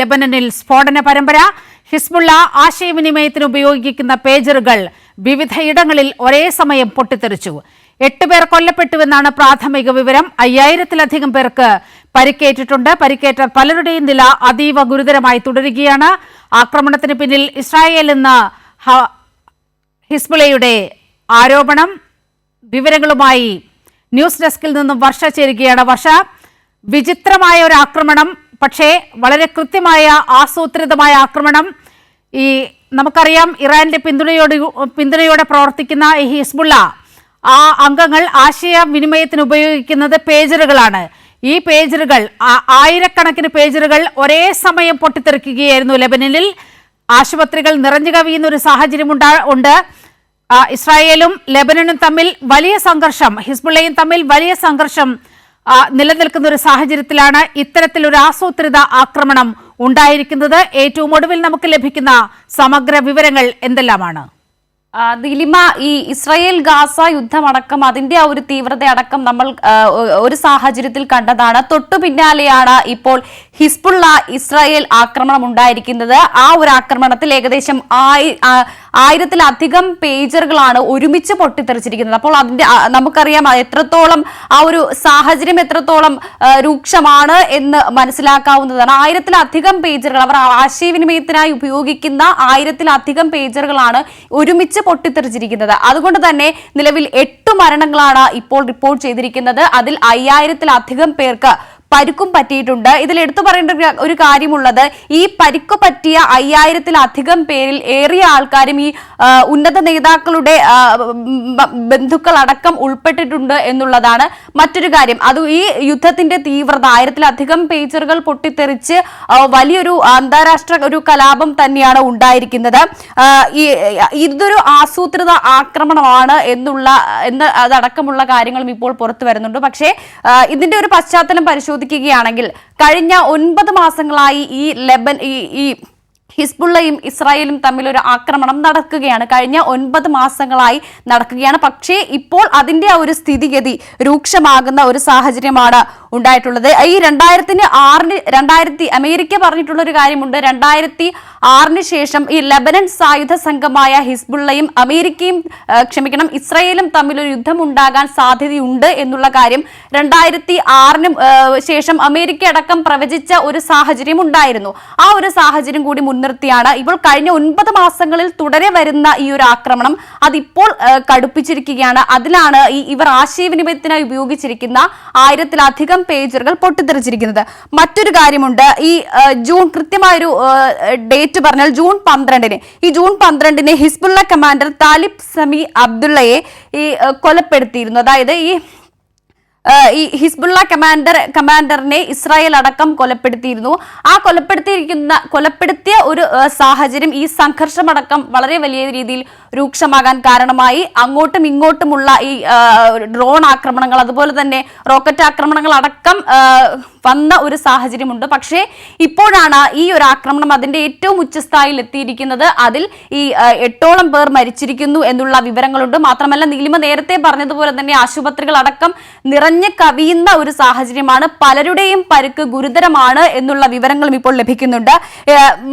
ലെബനനിൽ സ്ഫോടന പരമ്പര ഹിസ്ബുള്ള ആശയവിനിമയത്തിന് ഉപയോഗിക്കുന്ന പേജറുകൾ വിവിധ ഇടങ്ങളിൽ ഒരേ സമയം പൊട്ടിത്തെറിച്ചു. എട്ട് പേർ കൊല്ലപ്പെട്ടുവെന്നാണ് പ്രാഥമിക വിവരം. അയ്യായിരത്തിലധികം പേർക്ക് പരിക്കേറ്റിട്ടുണ്ട്. പരിക്കേറ്റ പലരുടെയും നില അതീവ ഗുരുതരമായി തുടരുകയാണ്. ആക്രമണത്തിന് പിന്നിൽ ഇസ്രായേൽ എന്ന ഹിസ്ബുളയുടെ ആരോപണം. വിവരങ്ങളുമായി ന്യൂസ് ഡെസ്കിൽ നിന്നും വർഷ ചേരുകയാണ് വർഷ. വിചിത്രമായ ഒരു ആക്രമണം. പക്ഷേ വളരെ കൃത്യമായ ആസൂത്രിതമായ ആക്രമണം ഈ നമുക്കറിയാം ഇറാന്റെ പിന്തുണയോട് പിന്തുണയോടെ പ്രവർത്തിക്കുന്ന ഈ ഹിസ്ബുള്ള ആ അംഗങ്ങൾ ആശയവിനിമയത്തിന് ഉപയോഗിക്കുന്നത് പേജറുകളാണ്. ഈ പേജറുകൾ ആയിരക്കണക്കിന് പേജറുകൾ ഒരേ സമയം പൊട്ടിത്തെറിക്കുകയായിരുന്നു ലെബനനിൽ. ആശുപത്രികൾ നിറഞ്ഞു കവിയുന്ന ഒരു സാഹചര്യം ഉണ്ടാ ഉണ്ട്. ഇസ്രായേലും ലെബനനും തമ്മിൽ വലിയ സംഘർഷം ഹിസ്ബുള്ളയും തമ്മിൽ വലിയ സംഘർഷം നിലനിൽക്കുന്ന ഒരു സാഹചര്യത്തിലാണ് ഇത്തരത്തിലൊരു ആസൂത്രിത ആക്രമണം ഉണ്ടായിരിക്കുന്നത്. ഏറ്റവും ഒടുവിൽ നമുക്ക് ലഭിക്കുന്ന സമഗ്ര വിവരങ്ങൾ എന്തെല്ലാമാണ്? ദിലിമ ഈ ഇസ്രയേൽ ഗാസ യുദ്ധമടക്കം അതിന്റെ ആ ഒരു തീവ്രത അടക്കം നമ്മൾ ഒരു സാഹചര്യത്തിൽ കണ്ടതാണ്. തൊട്ടു പിന്നാലെയാണ് ഇപ്പോൾ ഹിസ്ബുള്ള ഇസ്രായേൽ ആക്രമണം ഉണ്ടായിരിക്കുന്നത്. ആ ഒരു ആക്രമണത്തിൽ ഏകദേശം ആയി- ആയിരത്തിലധികം പേജറുകളാണ് ഒരുമിച്ച് പൊട്ടിത്തെറിച്ചിരിക്കുന്നത്. അപ്പോൾ അതിന്റെ നമുക്കറിയാം എത്രത്തോളം ആ ഒരു സാഹചര്യം എത്രത്തോളം രൂക്ഷമാണ് എന്ന് മനസ്സിലാക്കാവുന്നതാണ്. ആയിരത്തിലധികം പേജറുകൾ അവർ ആശയവിനിമയത്തിനായി ഉപയോഗിക്കുന്ന ആയിരത്തിലധികം പേജറുകളാണ് ഒരുമിച്ച് പൊട്ടിത്തെറിച്ചിരിക്കുന്നത്. അതുകൊണ്ട് തന്നെ നിലവിൽ എട്ട് മരണങ്ങളാണ് ഇപ്പോൾ റിപ്പോർട്ട് ചെയ്തിരിക്കുന്നത്. അതിൽ അയ്യായിരത്തിലധികം പേർക്ക് പരിക്കും പറ്റിയിട്ടുണ്ട്. ഇതിൽ എടുത്തു പറയേണ്ട ഒരു- കാര്യമുള്ളത് ഈ പരിക്ക് പറ്റിയ അയ്യായിരത്തിലധികം പേരിൽ ഏറിയ ആൾക്കാരും ഈ ഉന്നത നേതാക്കളുടെ ബന്ധുക്കൾ അടക്കം ഉൾപ്പെട്ടിട്ടുണ്ട് എന്നുള്ളതാണ് മറ്റൊരു കാര്യം. അത് ഈ യുദ്ധത്തിന്റെ തീവ്രത ആയിരത്തിലധികം പേജറുകൾ പൊട്ടിത്തെറിച്ച് വലിയൊരു അന്താരാഷ്ട്ര ഒരു കലാപം തന്നെയാണ് ഉണ്ടായിരിക്കുന്നത്. ഇതൊരു ആസൂത്രിത ആക്രമണമാണ് എന്നുള്ള എന്ന് അതടക്കമുള്ള കാര്യങ്ങളും ഇപ്പോൾ പുറത്തു വരുന്നുണ്ട്. പക്ഷേ ഇതിന്റെ ഒരു പശ്ചാത്തലം പരിശോധിക്കുകയാണെങ്കിൽ കഴിഞ്ഞ ഒൻപത് മാസങ്ങളായി ഈ ലെബൻ ഈ ഈ ഹിസ്ബുള്ളയും ഇസ്രായേലും തമ്മിൽ ഒരു ആക്രമണം നടക്കുകയാണ്. കഴിഞ്ഞ ഒൻപത് മാസങ്ങളായി നടക്കുകയാണ്. പക്ഷേ ഇപ്പോൾ അതിന്റെ ആ ഒരു സ്ഥിതിഗതി രൂക്ഷമാകുന്ന ഒരു സാഹചര്യമാണ് ഉണ്ടായിട്ടുള്ളത്. ഈ രണ്ടായിരത്തിന് ആറിന് രണ്ടായിരത്തി അമേരിക്ക പറഞ്ഞിട്ടുള്ള ഒരു കാര്യമുണ്ട്. രണ്ടായിരത്തി ആറിന് ശേഷം ഈ ലബനൻ സായുധ സംഘമായ ഹിസ്ബുള്ളയും അമേരിക്കയും ക്ഷമിക്കണം ഇസ്രയേലും തമ്മിൽ ഒരു യുദ്ധം ഉണ്ടാകാൻ സാധ്യതയുണ്ട് എന്നുള്ള കാര്യം രണ്ടായിരത്തി ആറിന് ശേഷം അമേരിക്ക അടക്കം പ്രവചിച്ച ഒരു സാഹചര്യം ഉണ്ടായിരുന്നു. ആ ഒരു സാഹചര്യം കൂടി മുൻനിർത്തിയാണ് ഇപ്പോൾ കഴിഞ്ഞ ഒൻപത് മാസങ്ങളിൽ തുടരെ വരുന്ന ഈ ഒരു ആക്രമണം. അതിപ്പോൾ കടുപ്പിച്ചിരിക്കുകയാണ്. അതിലാണ് ഈ ഇവർ ആശയവിനിമയത്തിനായി ഉപയോഗിച്ചിരിക്കുന്ന ആയിരത്തിലധികം പേജറുകൾ പൊട്ടിത്തെറിച്ചിരിക്കുന്നത്. മറ്റൊരു കാര്യമുണ്ട്. ഈ ജൂൺ കൃത്യമായൊരു ഡേറ്റ് പറഞ്ഞാൽ ജൂൺ പന്ത്രണ്ടിന്. ഈ ജൂൺ പന്ത്രണ്ടിന് ഹിസ്ബുള്ള കമാൻഡർ താലിബ് സമി അബ്ദുള്ളയെ ഈ കൊലപ്പെടുത്തിയിരുന്നു. അതായത് ഈ ഈ ഹിസ്ബുള്ള കമാൻഡർ കമാൻഡറിനെ ഇസ്രായേൽ അടക്കം കൊലപ്പെടുത്തിയിരുന്നു. ആ കൊലപ്പെടുത്തിയിരിക്കുന്ന കൊലപ്പെടുത്തിയ ഒരു സാഹചര്യം ഈ സംഘർഷമടക്കം വളരെ വലിയ രീതിയിൽ രൂക്ഷമാകാൻ കാരണമായി. അങ്ങോട്ടും ഇങ്ങോട്ടുമുള്ള ഈ ഡ്രോൺ ആക്രമണങ്ങൾ അതുപോലെ തന്നെ റോക്കറ്റ് ആക്രമണങ്ങൾ അടക്കം വന്ന ഒരു സാഹചര്യമുണ്ട്. പക്ഷേ ഇപ്പോഴാണ് ഈ ഒരു ആക്രമണം അതിന്റെ ഏറ്റവും ഉച്ചസ്ഥായിൽ എത്തിയിരിക്കുന്നത്. അതിൽ ഈ എട്ടോളം പേർ മരിച്ചിരിക്കുന്നു എന്നുള്ള വിവരങ്ങളുണ്ട്. മാത്രമല്ല നീലിമ നേരത്തെ പറഞ്ഞതുപോലെ തന്നെ ആശുപത്രികൾ അടക്കം നിറഞ്ഞു കവിയുന്ന ഒരു സാഹചര്യമാണ്. പലരുടെയും പരുക്ക് ഗുരുതരമാണ് എന്നുള്ള വിവരങ്ങളും ഇപ്പോൾ ലഭിക്കുന്നുണ്ട്.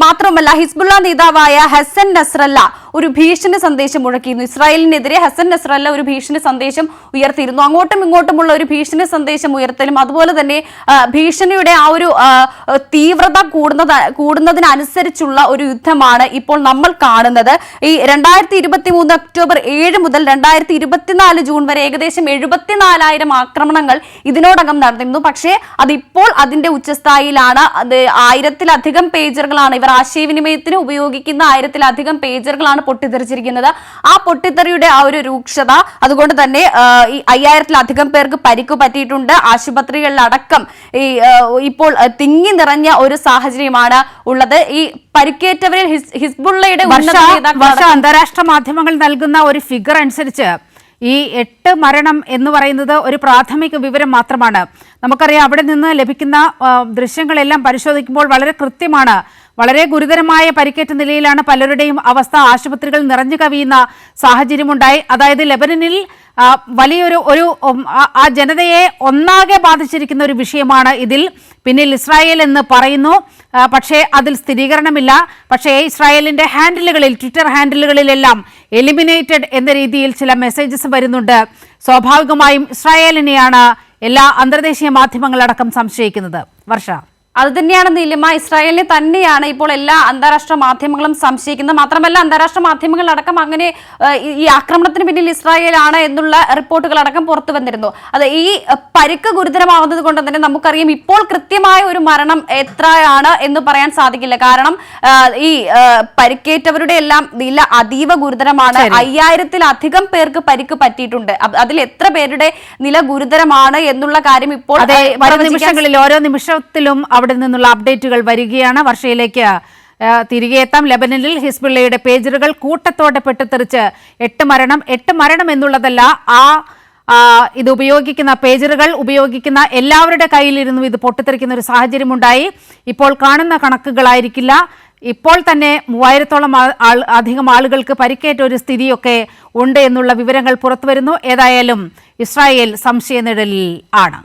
മാത്രമല്ല ഹിസ്ബുള്ള നേതാവായ ഹസൻ നസ്രല്ല ഒരു ഭീഷണി സന്ദേശം മുഴക്കിയിരുന്നു. ഇസ്രായേലിനെതിരെ ഹസൻ നസ്രല്ല ഒരു ഭീഷണി സന്ദേശം ഉയർത്തിയിരുന്നു. അങ്ങോട്ടും ഇങ്ങോട്ടുമുള്ള ഒരു ഭീഷണി സന്ദേശം ഉയർത്തലും അതുപോലെ തന്നെ ഭീഷണിയുടെ ആ ഒരു തീവ്രത കൂടുന്നത് കൂടുന്നതിനനുസരിച്ചുള്ള ഒരു യുദ്ധമാണ് ഇപ്പോൾ നമ്മൾ കാണുന്നത്. ഈ രണ്ടായിരത്തി ഇരുപത്തി മൂന്ന് ഒക്ടോബർ ഏഴ് മുതൽ രണ്ടായിരത്തി ഇരുപത്തിനാല് ജൂൺ വരെ ഏകദേശം എഴുപത്തിനാലായിരം ആക്രമണങ്ങൾ ഇതിനോടകം നടന്നിരുന്നു. പക്ഷേ അതിപ്പോൾ അതിന്റെ ഉച്ചസ്ഥായിലാണ് അത് ആയിരത്തിലധികം പേജറുകളാണ് ഇവർ ആശയവിനിമയത്തിന് ഉപയോഗിക്കുന്ന ആയിരത്തിലധികം പേജറുകളാണ് പൊട്ടിത്തെറിച്ചിരിക്കുന്നത്. ആ പൊട്ടിത്തെറിയുടെ ആ ഒരു രൂക്ഷത അതുകൊണ്ട് തന്നെ ഈ അയ്യായിരത്തിലധികം പേർക്ക് പരിക്ക് പറ്റിയിട്ടുണ്ട്. ആശുപത്രികളിലടക്കം ഈ ഇപ്പോൾ തിങ്ങി നിറഞ്ഞ ഒരു സാഹചര്യമാണ് ഉള്ളത്. ഈ പരിക്കേറ്റവരിൽ ഹിസ്- ഹിസ്ബുള്ളയുടെ അന്താരാഷ്ട്ര മാധ്യമങ്ങൾ നൽകുന്ന ഒരു ഫിഗർ അനുസരിച്ച് ഈ എട്ട് മരണം എന്ന് പറയുന്നത് ഒരു പ്രാഥമിക വിവരം മാത്രമാണ്. നമുക്കറിയാം അവിടെ നിന്ന് ലഭിക്കുന്ന ദൃശ്യങ്ങളെല്ലാം പരിശോധിക്കുമ്പോൾ വളരെ കൃത്യമാണ് വളരെ ഗുരുതരമായ പരിക്കേറ്റ നിലയിലാണ് പലരുടെയും അവസ്ഥ. ആശുപത്രികൾ നിറഞ്ഞു കവിയുന്ന സാഹചര്യമുണ്ടായി. അതായത് ലെബനനിൽ വലിയൊരു ഒരു ആ- ജനതയെ ഒന്നാകെ ബാധിച്ചിരിക്കുന്ന ഒരു വിഷയമാണ് ഇതിൽ. പിന്നിൽ ഇസ്രായേൽ എന്ന് പറയുന്നു. പക്ഷേ അതിൽ സ്ഥിരീകരണമില്ല. പക്ഷേ ഇസ്രായേലിന്റെ ഹാൻഡിലുകളിൽ ട്വിറ്റർ ഹാൻഡിലുകളിലെല്ലാം എലിമിനേറ്റഡ് എന്ന രീതിയിൽ ചില മെസ്സേജസ് വരുന്നുണ്ട്. സ്വാഭാവികമായും ഇസ്രായേലിനെയാണ് എല്ലാ അന്തർദേശീയ മാധ്യമങ്ങളടക്കം സംശയിക്കുന്നത്. വർഷ അത് തന്നെയാണ് നീലിമ. ഇസ്രായേലിനെ തന്നെയാണ് ഇപ്പോൾ എല്ലാ അന്താരാഷ്ട്ര മാധ്യമങ്ങളും സംശയിക്കുന്നത്. മാത്രമല്ല അന്താരാഷ്ട്ര മാധ്യമങ്ങളടക്കം അങ്ങനെ ഈ- ആക്രമണത്തിന് പിന്നിൽ ഇസ്രായേലാണ് എന്നുള്ള റിപ്പോർട്ടുകളടക്കം പുറത്തു വന്നിരുന്നു. അത് ഈ പരുക്ക് ഗുരുതരമാവുന്നത് കൊണ്ട് തന്നെ നമുക്കറിയാം ഇപ്പോൾ കൃത്യമായ ഒരു മരണം എത്രയാണ് എന്ന് പറയാൻ സാധിക്കില്ല. കാരണം ഈ പരിക്കേറ്റവരുടെ എല്ലാം നില അതീവ ഗുരുതരമാണ്. അയ്യായിരത്തിലധികം പേർക്ക് പരിക്ക് പറ്റിയിട്ടുണ്ട്. അതിൽ എത്ര പേരുടെ നില ഗുരുതരമാണ് എന്നുള്ള കാര്യം ഇപ്പോൾ ഓരോ നിമിഷത്തിലും അവിടെ നിന്നുള്ള അപ്ഡേറ്റുകൾ വരികയാണ്. വർഷയിലേക്ക് തിരികെ എത്താം. ലെബനനിൽ ഹിസ്ബുള്ളയുടെ പേജറുകൾ കൂട്ടത്തോടെ പെട്ടിത്തെറിച്ച് എട്ട് മരണം എട്ട് മരണം എന്നുള്ളതല്ല ആ ഇത് ഉപയോഗിക്കുന്ന പേജറുകൾ ഉപയോഗിക്കുന്ന എല്ലാവരുടെ കയ്യിലിരുന്നും ഇത് പൊട്ടിത്തെറിക്കുന്ന ഒരു സാഹചര്യമുണ്ടായി. ഇപ്പോൾ കാണുന്ന കണക്കുകളായിരിക്കില്ല. ഇപ്പോൾ തന്നെ മൂവായിരത്തോളം അധികം ആളുകൾക്ക് പരിക്കേറ്റ ഒരു സ്ഥിതിയൊക്കെ ഉണ്ട് എന്നുള്ള വിവരങ്ങൾ പുറത്തുവരുന്നു ഏതായാലും ഇസ്രായേൽ സംശയനിഴലിൽ ആണ്.